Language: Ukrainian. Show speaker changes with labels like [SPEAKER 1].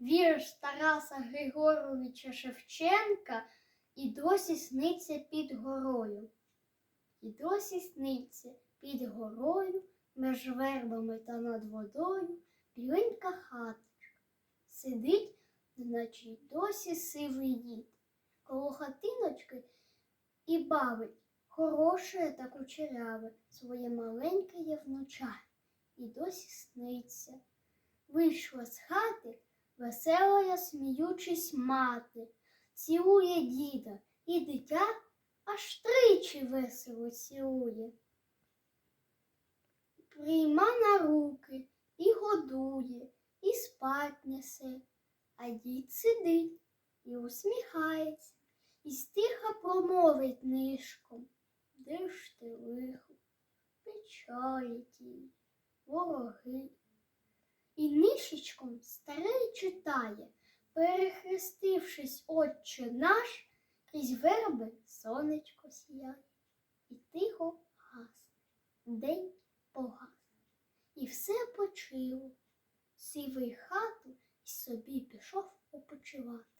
[SPEAKER 1] вірш Тараса Григоровича Шевченка і досі сниться під горою. І досі сниться під горою, між вербами та над водою біленька хаточка. Сидить, й досі сивий дід, коло хатиночки і бавить хороше та кучеряве своє маленьке євнуча, і досі сниться. Вийшла з хати веселая, сміючись мати, цілує діда, і дитя аж тричі весело цілує. Прийма на руки і годує, і спать несе, а дід сидить і усміхається, і стиха промовить нишком. Де ж ти лихо, печалі ті, вороги. І нишечком старий читає, перехрестившись, отче наш, крізь верби сонечко сіяє, і тихо гас, день погас. І все почило, сівий хату і собі пішов опочивати.